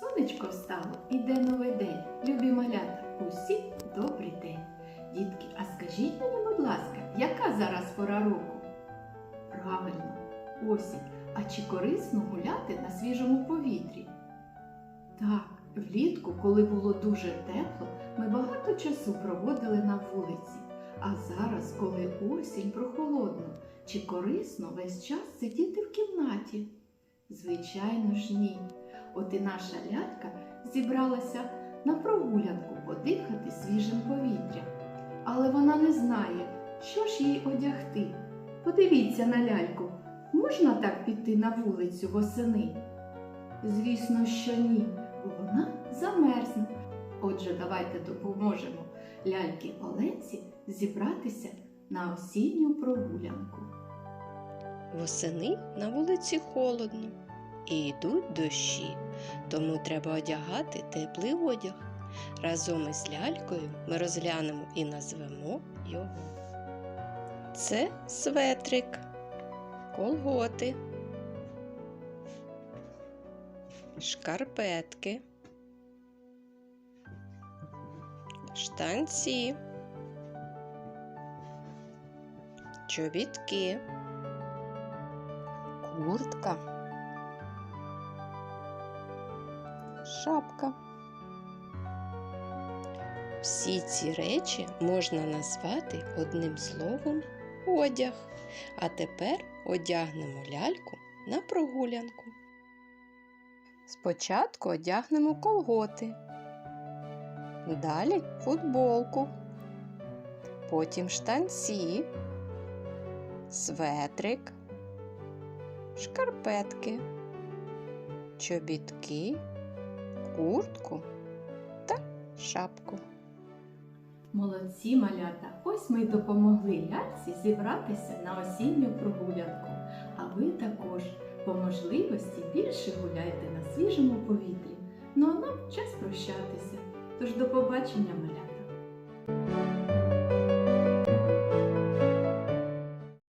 Сонечко встало, іде новий день. Любі малята, усім добрий день. Дітки, а скажіть мені, будь ласка, яка зараз пора року? Правильно, осінь. А чи корисно гуляти на свіжому повітрі? Так, влітку, коли було дуже тепло, ми багато часу проводили на вулиці. А зараз, коли осінь прохолодно, чи корисно весь час сидіти в кімнаті? Звичайно ж ні. От і наша лялька зібралася на прогулянку подихати свіжим повітрям. Але вона не знає, що ж їй одягти. Подивіться на ляльку, можна так піти на вулицю восени? Звісно, що ні, бо вона замерзне. Отже, давайте допоможемо ляльки Оленці зібратися на осінню прогулянку. Восени на вулиці холодно і йдуть дощі, тому треба одягати теплий одяг. Разом із лялькою ми розглянемо і назвемо його. Це светрик, колготи, шкарпетки, штанці, чобітки куртка, шапка. Всі ці речі можна назвати одним словом одяг. А тепер одягнемо ляльку на прогулянку. Спочатку одягнемо колготи, далі футболку, потім штанці, светрик, шкарпетки, чобітки, куртку та шапку. Молодці малята! Ось ми й допомогли ляльці зібратися на осінню прогулянку. А ви також по можливості більше гуляйте на свіжому повітрі. Ну а нам час прощатися. Тож до побачення, малята!